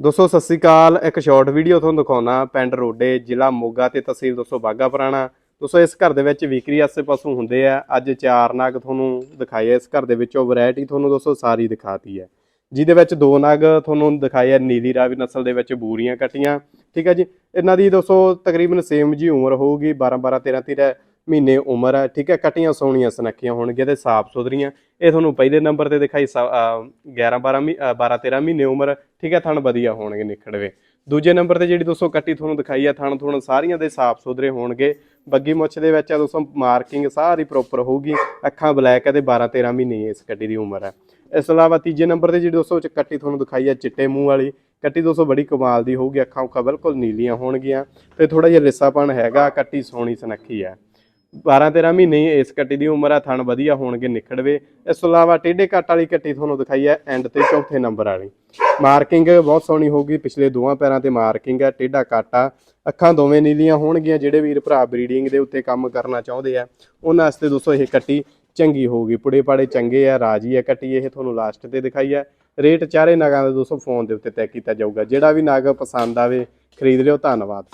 ਦੋਸਤੋ, ਸਤਿ ਸ੍ਰੀ ਅਕਾਲ। ਇੱਕ short video ਤੁਹਾਨੂੰ ਦਿਖਾਉਣਾ। ਪਿੰਡ ਰੋਡੇ, ਜ਼ਿਲ੍ਹਾ ਮੋਗਾ ਤੇ ਤਹਿਸੀਲ ਦੋਸਤੋ ਬਾਗਾ ਪੁਰਾਣਾ। ਦੋਸਤੋ, ਇਸ ਘਰ ਦੇ ਵਿੱਚ ਵਿਕਰੀ ਆਸੇ ਪਾਸੋਂ ਹੁੰਦੇ ਆ। ਅੱਜ ਚਾਰ ਨਾਗ ਤੁਹਾਨੂੰ ਦਿਖਾਈ ਹੈ ਇਸ ਘਰ ਦੇ ਵਿੱਚੋਂ ਵੈਰਾਈਟੀ ਤੁਹਾਨੂੰ ਦੋਸਤੋ ਸਾਰੀ ਦਿਖਾਤੀ ਹੈ ਜਿਹਦੇ ਵਿੱਚ ਦੋ ਨਾਗ ਤੁਹਾਨੂੰ ਦਿਖਾਏ ਆ। ਨੀਲੀ ਰਾਵੀ ਨਸਲ ਦੇ ਵਿੱਚ ਬੂਰੀਆਂ ਕੱਟੀਆਂ। ਠੀਕ ਹੈ ਜੀ? ਇਹਨਾਂ ਦੀ ਦੋਸਤੋ ਤਕਰੀਬਨ ਸੇਮ ਜੀ ਉਮਰ ਹੋਊਗੀ। 12 12 13 13 ਮਹੀਨੇ ਉਮਰ ਹੈ, ਠੀਕ ਹੈ, ਕੱਟੀਆਂ ਸੋਹਣੀਆਂ ਸੁਨੱਖੀਆਂ ਹੋਣਗੀਆਂ ਤੇ ਸਾਫ਼ ਸੁਥਰੀਆਂ। ਇਹ ਤੁਹਾਨੂੰ ਪਹਿਲੇ ਨੰਬਰ ਤੇ ਦਿਖਾਈ 11 12 12 13 ਮਹੀਨੇ ਉਮਰ, ਠੀਕ ਹੈ, ਥਣ ਵਧੀਆ ਹੋਣਗੇ ਨਿਖੜਵੇ। ਦੂਜੇ ਨੰਬਰ ਤੇ ਜਿਹੜੀ ਦੋਸਤੋ ਕੱਟੀ ਤੁਹਾਨੂੰ ਦਿਖਾਈ ਆ ਥਣ ਥੁਣ ਸਾਰੀਆਂ ਦੇ ਸਾਫ਼ ਸੁਥਰੇ ਹੋਣਗੇ। ਬੱਗੀ ਮੁੱਛ ਦੇ ਵਿੱਚ ਆ ਦੋਸਤੋ, ਮਾਰਕਿੰਗ ਸਾਰੀ ਪ੍ਰੋਪਰ ਹੋਊਗੀ। ਅੱਖਾਂ ਬਲੈਕ ਹੈ ਤੇ 12 13 ਮਹੀਨੇ ਇਸ ਕੱਟੀ ਦੀ ਉਮਰ ਹੈ। ਇਸ ਤੋਂ ਇਲਾਵਾ ਤੀਜੇ ਨੰਬਰ ਤੇ ਜਿਹੜੀ ਦੋਸਤੋ ਕੱਟੀ ਤੁਹਾਨੂੰ ਦਿਖਾਈ ਆ ਚਿੱਟੇ ਮੂੰਹ ਵਾਲੀ। ਕੱਟੀ ਦੋਸਤੋ ਬੜੀ ਕਮਾਲ ਦੀ ਹੋਊਗੀ ਅੱਖਾਂ ਉੱਖਾਂ ਬਿਲਕੁਲ ਨੀਲੀਆਂ ਹੋਣਗੀਆਂ। ਤੇ ਥੋੜਾ ਜਿਹਾ ਲਿੱਸਾਪਣ ਹੈਗਾ, ਕੱਟੀ ਸੋਹਣੀ ਸੁਨੱਖੀ ਹੈ। 12 13 ਮਹੀਨੇ ਹੀ ਇਸ ਕੱਟੀ ਦੀ ਉਮਰ ਆ, ਥਣ ਵਧੀਆ ਹੋਣਗੇ, ਨਿਖੜਵੇ। ਇਸ ਤੋਂ ਇਲਾਵਾ ਟੇਢੇ ਕੱਟ ਵਾਲੀ ਕੱਟੀ ਤੁਹਾਨੂੰ ਦਿਖਾਈ ਹੈ ਐਂਡ ਤੇ ਚੌਥੇ ਨੰਬਰ ਵਾਲੀ। ਮਾਰਕਿੰਗ ਬਹੁਤ ਸੋਹਣੀ ਹੋਊਗੀ, ਪਿਛਲੇ ਦੋਵਾਂ ਪੈਰਾਂ ਤੇ ਮਾਰਕਿੰਗ ਹੈ ਟੇਢਾ ਕਾਟਾ ਅੱਖਾਂ ਦੋਵੇਂ ਨੀਲੀਆਂ ਹੋਣਗੀਆਂ, ਜਿਹੜੇ ਵੀਰ ਭਰਾ ਬਰੀਡਿੰਗ ਦੇ ਉੱਤੇ ਕੰਮ ਕਰਨਾ ਚਾਹੁੰਦੇ ਆ, ਉਹਨਾਂ ਵਾਸਤੇ ਦੋਸਤੋ ਇਹ ਕੱਟੀ ਚੰਗੀ ਹੋਊਗੀ। ਪੁੜੇ ਪਾੜੇ ਚੰਗੇ ਆ, ਰਾਜੀ ਆ ਕੱਟੀ, ਇਹ ਤੁਹਾਨੂੰ ਲਾਸਟ ਤੇ ਦਿਖਾਈ ਹੈ ਰੇਟ ਚਾਰੇ ਨਗਾਂ ਦਾ ਦੋਸਤੋ ਫੋਨ ਦੇ ਉੱਤੇ ਤੈਅ ਕੀਤਾ ਜਾਊਗਾ। ਜਿਹੜਾ ਵੀ ਨਗ ਪਸੰਦ ਆਵੇ, ਖਰੀਦ ਲਿਓ, ਧੰਨਵਾਦ।